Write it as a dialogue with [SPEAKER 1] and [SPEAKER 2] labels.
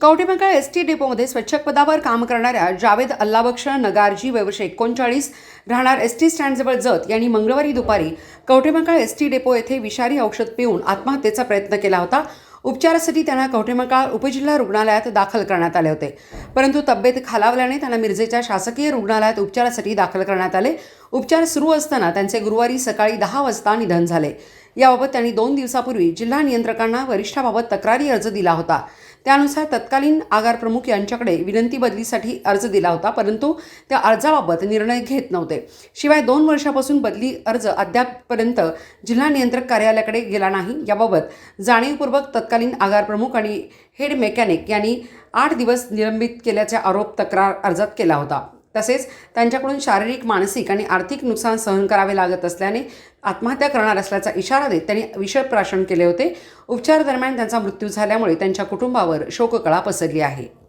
[SPEAKER 1] Kavathemahankal S T डेपोमध्ये स्वच्छक पदावर काम करणाऱ्या जावेद अल्लाबक्ष नगारजी वर्ष एकोणचाळीस राहणार एस टी स्टँडजवळ जत यांनी मंगळवारी दुपारी कवठेमंकाळ एस टी डेपो येथे विषारी औषध पिऊन आत्महत्येचा प्रयत्न केला होता. उपचारासाठी त्यांना कवठेमंकाळ उपजिल्हा रुग्णालयात दाखल करण्यात आले होते. परंतु तब्येत खालावल्याने त्यांना मिरजेच्या शासकीय रुग्णालयात उपचारासाठी दाखल करण्यात आले. उपचार सुरू असताना त्यांचे गुरुवारी सकाळी दहा वाजता निधन झाले. याबाबत त्यांनी दोन दिवसापूर्वी जिल्हा नियंत्रकांना वरिष्ठाबाबत तक्रारी अर्ज दिला होता. त्यानुसार तत्कालीन आगार प्रमुख यांच्याकडे विनंती बदलीसाठी अर्ज दिला होता परंतु त्या अर्जाबाबत निर्णय घेत नव्हते. शिवाय दोन वर्षापासून बदली अर्ज अद्यापपर्यंत जिल्हा नियंत्रक कार्यालयाकडे गेला नाही. याबाबत जाणीवपूर्वक तत्कालीन आगार प्रमुख आणि हेड मेकॅनिक यांनी आठ दिवस निलंबित केल्याचा आरोप तक्रार अर्जात केला होता. तसेच त्यांच्याकडून शारीरिक मानसिक आणि आर्थिक नुकसान सहन करावे लागत असल्याने आत्महत्या करणार असल्याचा इशारा देत त्यांनी विषप्राशन केले होते. उपचार दरम्यान त्यांचा मृत्यू झाल्यामुळे त्यांच्या कुटुंबावर शोककळा पसरली आहे.